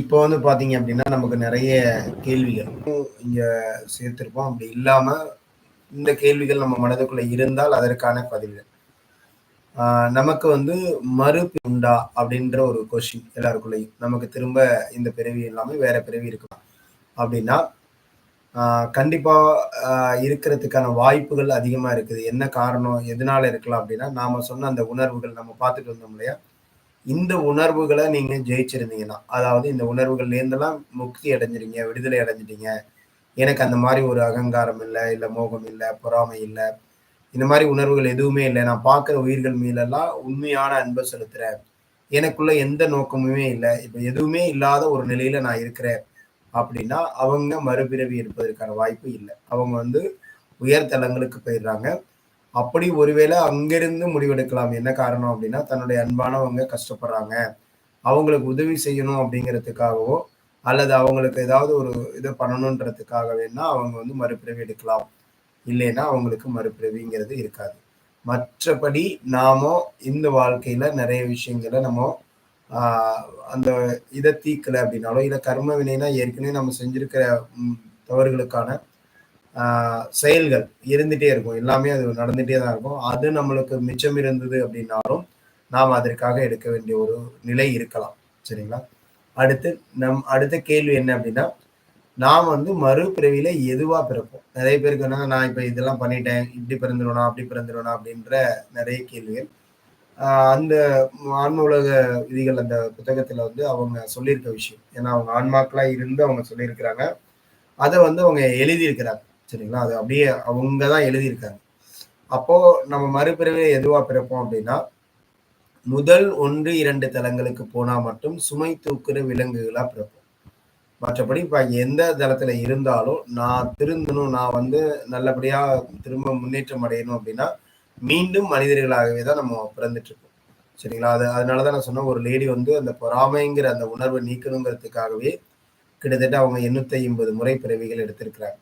இப்போ வந்து பாத்தீங்க அப்படின்னா நமக்கு நிறைய கேள்விகள் இங்க சேர்த்திருப்போம். அப்படி இல்லாம இந்த கேள்விகள் நம்ம மனதுக்குள்ள இருந்தால் அதற்கான பதில்கள். நமக்கு வந்து மறுப்பு உண்டா அப்படின்ற ஒரு கொஸ்டின் எல்லாருக்குள்ளேயும். நமக்கு திரும்ப இந்த பிறவி எல்லாமே வேற பிறவி இருக்கலாம். அப்படின்னா கண்டிப்பா இருக்கிறதுக்கான வாய்ப்புகள் அதிகமா இருக்குது. என்ன காரணம் எதனால இருக்கலாம் அப்படின்னா நாம சொன்ன அந்த உணர்வுகள் நம்ம பார்த்துட்டு வந்தோம் இல்லையா? இந்த உணர்வுகளை நீங்க ஜெயிச்சிருந்தீங்கன்னா அதாவது இந்த உணர்வுகள்லேருந்தெல்லாம் முக்தி அடைஞ்சிருங்க விடுதலை அடைஞ்சிட்டீங்க. எனக்கு அந்த மாதிரி ஒரு அகங்காரம் இல்லை இல்லை மோகம் இல்லை பொறாமை இல்லை. இந்த மாதிரி உணர்வுகள் எதுவுமே இல்லை. நான் பார்க்குற உயிர்கள் மீதெல்லாம் உண்மையான அன்பை செலுத்துறேன். எனக்குள்ள எந்த நோக்கமுமே இல்லை. இப்போ எதுவுமே இல்லாத ஒரு நிலையில நான் இருக்கிறேன். அப்படின்னா அவங்க மறுபிறவி இருப்பதற்கான வாய்ப்பு இல்லை. அவங்க வந்து உயர்தலங்களுக்கு போயிடுறாங்க. அப்படி ஒருவேளை அங்கிருந்து முடிவெடுக்கலாம். என்ன காரணம் அப்படின்னா தன்னுடைய அன்பானவங்க கஷ்டப்படுறாங்க. அவங்களுக்கு உதவி செய்யணும் அப்படிங்கிறதுக்காகவோ அல்லது அவங்களுக்கு ஏதாவது ஒரு இதை பண்ணணுன்றதுக்காக வேணா அவங்க வந்து மறுபிறவி எடுக்கலாம். இல்லைன்னா அவங்களுக்கு மறுபிறவிங்கிறது இருக்காது. மற்றபடி நாமோ இந்த வாழ்க்கையில நிறைய விஷயங்களை நம்ம அந்த இதை தீக்கலை அப்படின்னாலோ இல்லை கர்ம வினைனா ஏற்கனவே நம்ம செஞ்சிருக்கிற தவறுகளுக்கான செயல்கள் இருந்துட்டே இருக்கும். எல்லாமே அது நடந்துட்டே தான் இருக்கும். அது நம்மளுக்கு மிச்சம் இருந்தது அப்படின்னாலும் நாம் அதற்காக எடுக்க வேண்டிய ஒரு நிலை இருக்கலாம். சரிங்களா? அடுத்து நம் அடுத்த கேள்வி என்ன அப்படின்னா நாம் வந்து மறுபிறவியில எதுவா பிறப்போம்? நிறைய பேருக்கு என்ன நான் இப்ப இதெல்லாம் பண்ணிட்டேன். இப்படி பிறந்துடணும் அப்படி பிறந்துடணும் அப்படின்ற நிறைய கேள்விகள். அந்த ஆன்ம உலக விதிகள் அந்த புத்தகத்துல வந்து அவங்க சொல்லியிருக்க விஷயம். ஏன்னா அவங்க ஆன்மாக்களா இருந்து அவங்க சொல்லியிருக்கிறாங்க. அதை வந்து அவங்க எழுதியிருக்கிறாங்க. சரிங்களா? அது அப்படியே அவங்க தான் எழுதியிருக்காங்க. அப்போ நம்ம மறுபிறவை எதுவா பிறப்போம் அப்படின்னா முதல் ஒன்று இரண்டு தலங்களுக்கு போனா மட்டும் சுமை தூக்குற விலங்குகளா பிறப்போம். மற்றபடி இப்ப எந்த தளத்துல இருந்தாலும் நான் திருந்தணும் நான் வந்து நல்லபடியா திரும்ப முன்னேற்றம் அடையணும் அப்படின்னா மீண்டும் மனிதர்களாகவே தான் நம்ம பிறந்துட்டு இருக்கோம் சரிங்களா? அது அதனால தான் நான் சொன்னேன் ஒரு லேடி வந்து அந்த பொறாமைங்கிற அந்த உணர்வை நீக்கணுங்கிறதுக்காகவே கிட்டத்தட்ட அவங்க எண்ணூத்தி ஐம்பது முறை பிறவிகள் எடுத்திருக்கிறாங்க.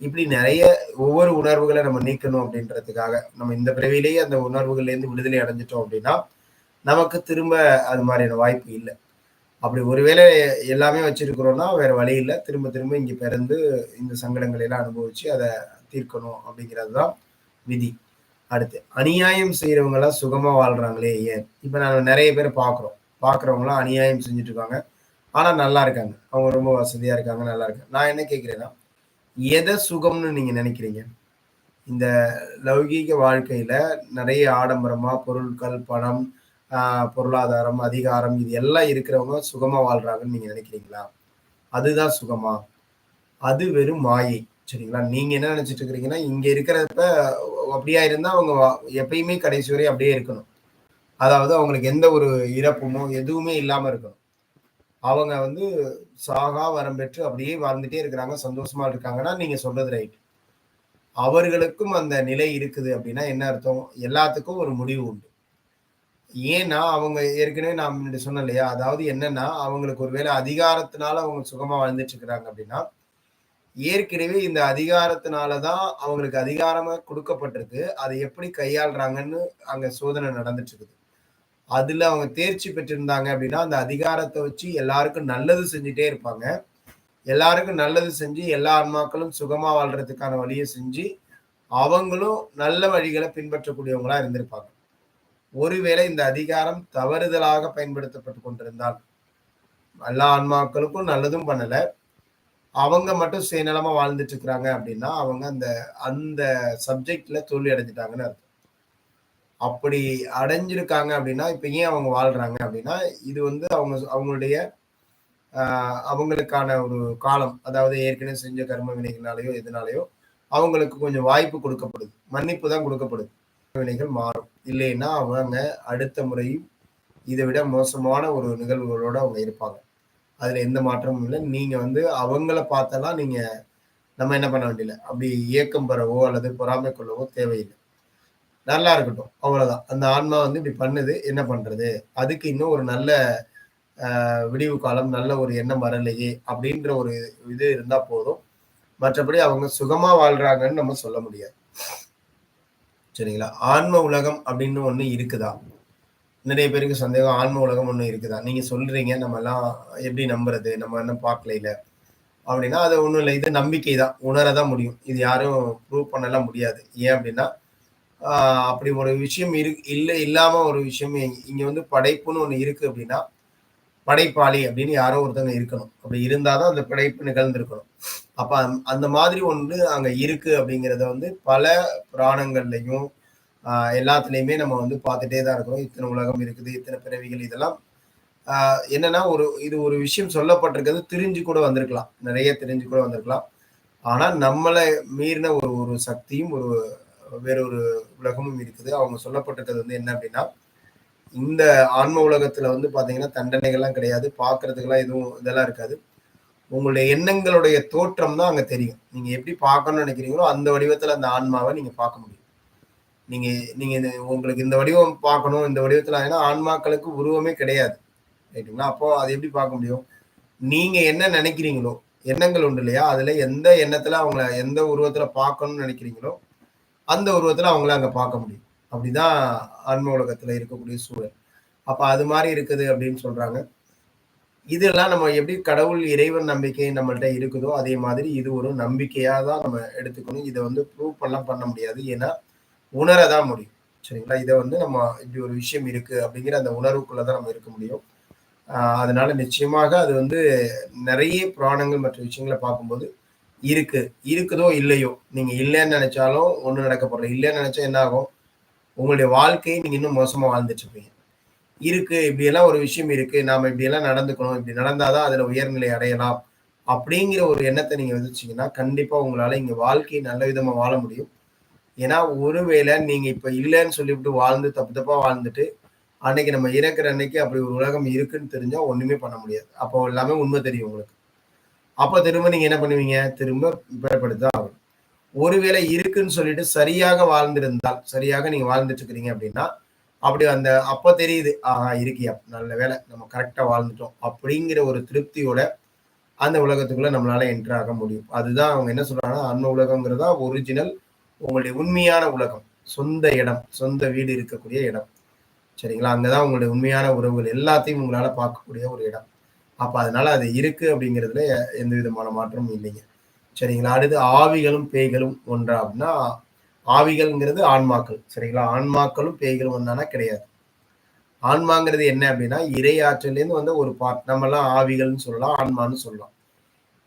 இப்படி நிறைய ஒவ்வொரு உணர்வுகளை நம்ம நீக்கணும் அப்படின்றதுக்காக நம்ம இந்த பிறவிலேயே அந்த உணர்வுகள்லேருந்து விடுதலை அடைஞ்சிட்டோம் அப்படின்னா நமக்கு திரும்ப அது மாதிரியான வாய்ப்பு இல்லை. அப்படி ஒருவேளை எல்லாமே வச்சிருக்கிறோம்னா வேற வழி இல்லை. திரும்ப திரும்ப இங்க பிறந்து இந்த சங்கடங்களை எல்லாம் அனுபவிச்சு அதை தீர்க்கணும் அப்படிங்கிறது தான் விதி. அடுத்து அநியாயம் செய்யறவங்க எல்லாம் சுகமா வாழ்றாங்களே ஏன்? இப்ப நான் நிறைய பேர் பாக்குறோம் பாக்குறவங்க அநியாயம் செஞ்சுட்டு இருக்காங்க. ஆனா நல்லா இருக்காங்க. அவங்க ரொம்ப வசதியா இருக்காங்க நல்லா இருக்காங்க. நான் என்ன கேட்குறேன்னா எதை சுகம்னு நீங்க நினைக்கிறீங்க? இந்த லௌகீக வாழ்க்கையில நிறைய ஆடம்பரமா பொருட்கள் பணம் பொருளாதாரம் அதிகாரம் இது எல்லாம் இருக்கிறவங்க சுகமா வாழ்றாங்கன்னு நீங்க நினைக்கிறீங்களா? அதுதான் சுகமா? அது வெறும் மாயை சரிங்களா? நீங்க என்ன நினைச்சிட்டு இருக்கிறீங்கன்னா இங்க இருக்கிறப்ப அப்படியா இருந்தா அவங்க எப்பயுமே கடைசி வரை அப்படியே இருக்கணும். அதாவது அவங்களுக்கு எந்த ஒரு இறப்புமோ எதுவுமே இல்லாம இருக்கணும். அவங்க வந்து சாகா வரம் பெற்று அப்படியே வாழ்ந்துட்டே இருக்கிறாங்க சந்தோஷமா இருக்காங்கன்னா நீங்க சொல்றது ரைட் அவர்களுக்கும் அந்த நிலை இருக்குது அப்படின்னா என்ன அர்த்தம்? எல்லாத்துக்கும் ஒரு முடிவு உண்டு. ஏன்னா அவங்க ஏற்கனவே நான் சொன்னேன் இல்லையா? அதாவது என்னன்னா அவங்களுக்கு ஒருவேளை அதிகாரத்தினால அவங்க சுகமா வாழ்ந்துட்டு இருக்கிறாங்க அப்படின்னா ஏற்கனவே இந்த அதிகாரத்தினாலதான் அவங்களுக்கு அதிகாரமா கொடுக்கப்பட்டிருக்கு. அதை எப்படி கையாளுறாங்கன்னு அங்க சோதனை நடந்துட்டு இருக்குது. அதுல அவங்க தேர்ச்சி பெற்றிருந்தாங்க அப்படின்னா அந்த அதிகாரத்தை வச்சு எல்லாருக்கும் நல்லது செஞ்சுட்டே இருப்பாங்க. எல்லாருக்கும் நல்லது செஞ்சு எல்லா ஆன்மாக்களும் சுகமா வாழ்றதுக்கான வழியை செஞ்சு அவங்களும் நல்ல வழிகளை பின்பற்றக்கூடியவங்களா இருந்திருப்பாங்க. ஒருவேளை இந்த அதிகாரம் தவறுதலாக பயன்படுத்தப்பட்டு கொண்டிருந்தால் எல்லா ஆன்மாக்களுக்கும் நல்லதும் பண்ணல. அவங்க மட்டும் சுயநலமா வாழ்ந்துட்டு இருக்கிறாங்க அப்படின்னா அவங்க அந்த அந்த சப்ஜெக்ட்ல தோல்வி அடைஞ்சிட்டாங்கன்னு அர்த்தம். அப்படி அடைஞ்சிருக்காங்க அப்படின்னா இப்ப ஏன் அவங்க வாழ்றாங்க அப்படின்னா இது வந்து அவங்க அவங்களுடைய அவங்களுக்கான ஒரு காலம். அதாவது ஏற்கனவே செஞ்ச கர்ம வினைகளாலேயோ எதுனாலேயோ அவங்களுக்கு கொஞ்சம் வாய்ப்பு கொடுக்கப்படுது. மன்னிப்பு தான் கொடுக்கப்படுது. வினைகள் மாறும். இல்லைன்னா அவங்க அடுத்த முறையும் இதை விட மோசமான ஒரு நிகழ்வுகளோடு அவங்க இருப்பாங்க. அதில் எந்த மாற்றமும் இல்லை. நீங்கள் வந்து அவங்கள பார்த்தெல்லாம் நீங்கள் நம்ம என்ன பண்ண வேண்டியல அப்படி இயக்கம் பெறவோ அல்லது பொறாமை கொள்ளவோ தேவையில்லை. நல்லா இருக்கட்டும் அவ்வளவுதான் அந்த ஆன்மா வந்து இப்படி பண்ணுது என்ன பண்றது அதுக்கு இன்னும் ஒரு நல்ல விடிவு காலம் நல்ல ஒரு எண்ணம் வரலையே அப்படின்ற ஒரு இது இருந்தா போதும் மற்றபடி அவங்க சுகமா வாழ்றாங்கன்னு நம்ம சொல்ல முடியாது சரிங்களா ஆன்ம உலகம் அப்படின்னு ஒண்ணு இருக்குதா நிறைய பேருக்கு சந்தேகம் ஆன்ம உலகம் ஒண்ணு இருக்குதா? நீங்க சொல்றீங்க நம்ம எல்லாம் எப்படி நம்புறது? நம்ம இன்னும் பார்க்கல அப்படின்னா அது ஒண்ணும் இல்லை இது நம்பிக்கை தான். உணர தான் முடியும். இது யாரும் ப்ரூவ் பண்ணலாம் முடியாது. ஏன் அப்படின்னா, அப்படி ஒரு விஷயம் இரு இல்லை இல்லாம ஒரு விஷயம் இங்கே இங்க வந்து படைப்புன்னு ஒண்ணு இருக்கு அப்படின்னா, படைப்பாளி அப்படின்னு யாரோ ஒருத்தவங்க இருக்கணும். அப்படி இருந்தால் தான் அந்த படைப்பு நிகழ்ந்திருக்கணும். அப்ப அந் அந்த மாதிரி ஒன்று அங்க இருக்கு அப்படிங்கிறத வந்து பல புராணங்கள்லையும் எல்லாத்துலேயுமே எல்லாத்துலயுமே நம்ம வந்து பார்த்துட்டே தான் இருக்கிறோம். இத்தனை உலகம் இருக்குது, இத்தனை பிறவிகள் இதெல்லாம் என்னன்னா ஒரு இது ஒரு விஷயம் சொல்லப்பட்டிருக்கிறது திரிஞ்சு கூட வந்திருக்கலாம். நிறைய தெரிஞ்சு கூட வந்திருக்கலாம். ஆனா நம்மளை மீறின ஒரு ஒரு சக்தியும், ஒரு வேற ஒரு உலகமும் இருக்குது. அவங்க சொல்லப்பட்டிருக்கிறது வந்து என்ன அப்படின்னா, இந்த ஆன்ம உலகத்துல வந்து பாத்தீங்கன்னா தண்டனைகள்லாம் கிடையாது. பார்க்கறதுக்கெல்லாம் எதுவும் இதெல்லாம் இருக்காது. உங்களுடைய எண்ணங்களுடைய தோற்றம் தான் அங்க தெரியும். நீங்க எப்படி பார்க்கணும்னு நினைக்கிறீங்களோ அந்த வடிவத்துல அந்த ஆன்மாவை நீங்க பார்க்க முடியும். நீங்க நீங்க உங்களுக்கு இந்த வடிவம் பார்க்கணும், இந்த வடிவத்துல ஏன்னா ஆன்மாக்களுக்கு உருவமே கிடையாது. ரைட்டுங்களா? அப்போ அது எப்படி பார்க்க முடியும்? நீங்க என்ன நினைக்கிறீங்களோ எண்ணங்கள் உண்டு இல்லையா? அதுல எந்த எண்ணத்துல அவங்கள எந்த உருவத்துல பார்க்கணும்னு நினைக்கிறீங்களோ அந்த உருவத்துல அவங்கள அங்க பார்க்க முடியும். அப்படிதான் ஆன்ம உலகத்துல இருக்கக்கூடிய சூழல். அப்ப அது மாதிரி இருக்குது அப்படின்னு சொல்றாங்க. இதெல்லாம் நம்ம எப்படி கடவுள், இறைவன் நம்பிக்கை நம்மள்கிட்ட இருக்குதோ, அதே மாதிரி இது ஒரு நம்பிக்கையா தான் நம்ம எடுத்துக்கணும். இதை வந்து ப்ரூவ் பண்ணலாம் பண்ண முடியாது. ஏன்னா, உணர தான் முடியும். சரிங்களா? இதை வந்து நம்ம இப்படி ஒரு விஷயம் இருக்கு அப்படிங்கிற அந்த உணர்வுக்குள்ளே தான் நம்ம இருக்க முடியும். அதனால நிச்சயமாக அது வந்து நிறைய புராணங்கள் மற்ற விஷயங்களை பார்க்கும்போது இருக்கு. இருக்குதோ இல்லையோ, நீங்க இல்லைன்னு நினைச்சாலும் ஒன்றும் நடக்க இல்லைன்னு இல்லன்னு என்ன ஆகும்? உங்களுடைய வாழ்க்கையை நீங்க இன்னும் மோசமா வாழ்ந்துட்டு இருப்பீங்க. இருக்கு, இப்படியெல்லாம் ஒரு விஷயம் இருக்கு. நாம இப்படியெல்லாம் நடந்துக்கணும். இப்படி நடந்தாதான் அதுல உயர்நிலை அடையலாம். அப்படிங்கிற ஒரு எண்ணத்தை நீங்க வந்துச்சிங்கன்னா கண்டிப்பா உங்களால இங்க வாழ்க்கையை நல்ல விதமா வாழ முடியும். ஏன்னா, ஒருவேளை நீங்க இப்ப இல்லைன்னு சொல்லிவிட்டு வாழ்ந்து தப்பு தப்பா வாழ்ந்துட்டு, அன்னைக்கு நம்ம இறக்குற அன்னைக்கு அப்படி ஒரு உலகம் இருக்குன்னு தெரிஞ்சா ஒண்ணுமே பண்ண முடியாது. அப்போ எல்லாமே உண்மை தெரியும் உங்களுக்கு. அப்போ திரும்ப நீங்க என்ன பண்ணுவீங்க? திரும்ப பிறப்பெடுத்து ஆகும் ஒருவேளை இருக்குன்னு சொல்லிட்டு சரியாக வாழ்ந்திருந்தால், சரியாக நீங்க வாழ்ந்துட்டு இருக்கிறீங்க அப்படின்னா, அப்படி அந்த அப்போ தெரியுது. ஆஹா இருக்கியா, நல்ல வேளை நம்ம கரெக்டாக வாழ்ந்துட்டோம். அப்படிங்கிற ஒரு திருப்தியோட அந்த உலகத்துக்குள்ள நம்மளால என்ட்ராக ஆக முடியும். அதுதான் அவங்க என்ன சொல்றாங்கன்னா, அந்த உலகம்ங்கிறது தான் ஒரிஜினல் உங்களுடைய உண்மையான உலகம். சொந்த இடம், சொந்த வீடு இருக்கக்கூடிய இடம். சரிங்களா? அங்கதான் உங்களுடைய உண்மையான உறவுகள் எல்லாத்தையும் உங்களால பார்க்கக்கூடிய ஒரு இடம். அப்ப அதனால அது இருக்கு அப்படிங்கிறதுல எந்த விதமான மாற்றமும் இல்லைங்க. சரிங்களா? அடுத்து ஆவிகளும், பேய்களும் ஒன்றா அப்படின்னா, ஆவிகள்ங்கிறது ஆன்மாக்கள். சரிங்களா? ஆன்மாக்களும், பேய்களும் ஒன்றானா கிடையாது. ஆன்மாங்கிறது என்ன அப்படின்னா, இறை ஆற்றலேருந்து வந்து ஒரு பார்ட். நம்மலாம் ஆவிகள்னு சொல்லலாம், ஆன்மான்னு சொல்லலாம்.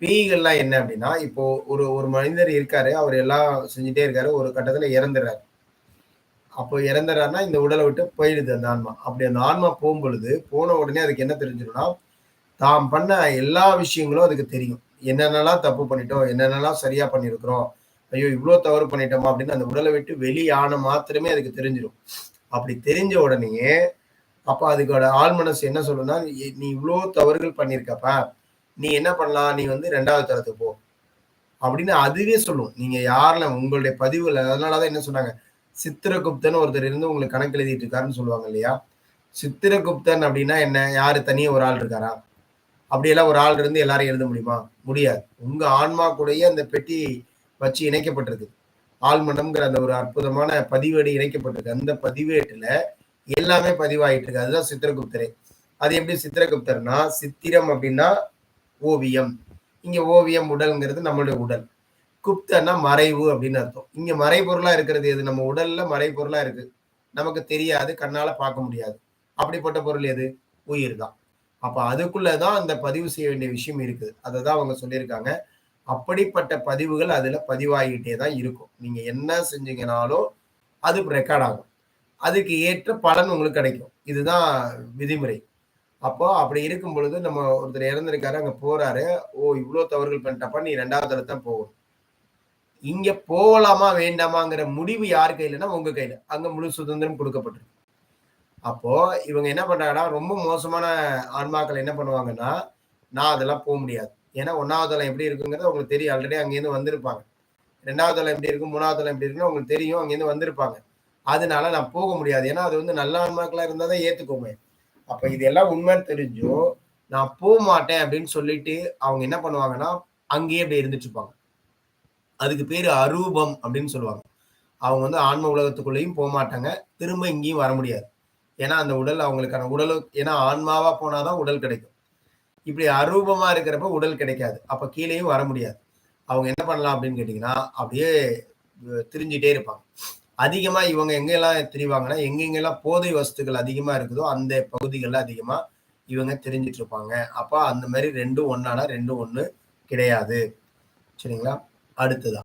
பேய்கள்லாம் என்ன அப்படின்னா, இப்போ ஒரு ஒரு மனிதர் இருக்காரு. அவர் எல்லாம் செஞ்சுட்டே இருக்காரு. ஒரு கட்டத்துல இறந்துடுறாரு அப்போ இறந்துறாருன்னா, இந்த உடலை விட்டு போயிடுது அந்த ஆன்மா. அப்படி அந்த ஆன்மா போகும்பொழுது போன உடனே அதுக்கு என்ன தெரிஞ்சிடும்னா, தாம் பண்ண எல்லா விஷயங்களும் அதுக்கு தெரியும். என்னென்னலாம் தப்பு பண்ணிட்டோம், என்னென்னலாம் சரியா பண்ணியிருக்கிறோம். ஐயோ! இவ்வளோ தவறு பண்ணிட்டோமா அப்படின்னு அந்த உடலை விட்டு வெளியான மாத்திரமே அதுக்கு தெரிஞ்சிடும் அப்படி தெரிஞ்ச உடனேயே, அப்போ அதுக்கோட ஆழ் மனசு என்ன சொல்லணும்னா "நீ இவ்வளோ தவறுகள் பண்ணியிருக்கப்பா, நீ என்ன பண்ணலாம்? நீ வந்து ரெண்டாவது தரத்துக்கு போ." அப்படின்னு அதுவே சொல்லும். நீங்க யாரில் உங்களுடைய பதிவுல அதனாலதான் என்ன சொன்னாங்க, சித்திரகுப்தன் ஒருத்தர் இருந்து உங்களுக்கு கணக்கு எழுதிட்டு இருக்காருன்னு சொல்லுவாங்க இல்லையா? சித்திரகுப்தன் அப்படின்னா என்ன? யாரு தனியே ஒரு ஆள் இருக்காரா? அப்படியெல்லாம் ஒரு ஆள் இருந்து எல்லாரும் எழுத முடியுமா? முடியாது. உங்க ஆன்மா கூடயே அந்த பெட்டி வச்சு இணைக்கப்பட்டிருக்கு. ஆழ்மனம்ங்கிற அந்த ஒரு அற்புதமான பதிவேடு இணைக்கப்பட்டிருக்கு. அந்த பதிவேட்டுல எல்லாமே பதிவாயிட்டு இருக்கு. அதுதான் சித்திரகுப்தரே. அது எப்படி சித்திரகுப்தர்னா, சித்திரம் அப்படின்னா ஓவியம். இங்க ஓவியம் உடல்ங்கிறது நம்மளுடைய உடல். குப்தன்னா மறைவு அப்படின்னு அர்த்தம். இங்க மறைபொருளா இருக்கிறது எது? நம்ம உடல்ல மறைபொருளா இருக்கு. நமக்கு தெரியாது, கண்ணால பார்க்க முடியாது. அப்படிப்பட்ட பொருள் எது? உயிர் தான். அப்ப அதுக்குள்ளதான் அந்த பதிவு செய்ய வேண்டிய விஷயம் இருக்குது. அதை தான் அவங்க சொல்லியிருக்காங்க. அப்படிப்பட்ட பதிவுகள் அதுல பதிவாகிட்டே தான் இருக்கும். நீங்க என்ன செஞ்சீங்கனாலும் அது ரெக்கார்ட் ஆகும். அதுக்கு ஏற்ற பலன் உங்களுக்கு கிடைக்கும். இதுதான் விதிமுறை. அப்போ அப்படி இருக்கும் பொழுது நம்ம ஒருத்தர் இறந்துருக்காரு அங்கே போறாரு. ஓ! இவ்வளோ தவறுகள் பண்ணிட்டப்பா, நீ ரெண்டாவது தடவை தான் போகணும். இங்க போகலாமா, வேண்டாமாங்கிற முடிவு யார் கையிலன்னா, உங்க கையில. அங்க முழு சுதந்திரம் கொடுக்கப்பட்டிருக்கு. அப்போ இவங்க என்ன பண்றாங்கன்னா, ரொம்ப மோசமான ஆன்மாக்கள் என்ன பண்ணுவாங்கன்னா, நான் அதெல்லாம் போக முடியாது. ஏன்னா ஒன்னாவது தளம் எப்படி இருக்குங்கிறது உங்களுக்கு தெரியும். ஆல்ரெடி அங்கேருந்து வந்திருப்பாங்க. ரெண்டாவது தளம் எப்படி இருக்கும், மூணாவது தளம் எப்படி இருக்குன்னு உங்களுக்கு தெரியும். அங்கேருந்து வந்திருப்பாங்க. அதனால நான் போக முடியாது. ஏன்னா அது வந்து நல்ல ஆன்மாக்களா இருந்தா தான் ஏற்றுக்கோமே அப்ப இது எல்லாம் உண்மைன்னு தெரிஞ்சும், நான் போக மாட்டேன் அப்படின்னு சொல்லிட்டு அவங்க என்ன பண்ணுவாங்கன்னா, அங்கேயே அப்படியே இருந்துட்டுருப்பாங்க அதுக்கு பேர் அரூபம் அப்படின்னு சொல்லுவாங்க. அவங்க வந்து ஆன்ம உலகத்துக்குள்ளேயும் போக மாட்டாங்க திரும்ப இங்கேயும் வர முடியாது. ஏன்னா அந்த உடல் அவங்களுக்கான உடல் ஏன்னா ஆன்மாவா போனாதான் உடல் கிடைக்கும். இப்படி அரூபமா இருக்கிறப்ப உடல் கிடைக்காது. அப்ப கீழேயும் வர முடியாது. அவங்க என்ன பண்ணலாம் அப்படின்னு கேட்டீங்கன்னா அப்படியே திரிஞ்சிட்டே இருப்பாங்க. அதிகமா இவங்க எங்கெல்லாம் திரிவாங்கன்னா எங்கெங்கெல்லாம் போதை வஸ்துக்கள் அதிகமா இருக்குதோ அந்த பகுதிகள்ல அதிகமா இவங்க தெரிஞ்சிட்டு இருப்பாங்க. அப்ப அந்த மாதிரி ரெண்டும் ஒன்னானா ரெண்டும் ஒண்ணு கிடையாது. சரிங்களா? அடுத்ததா.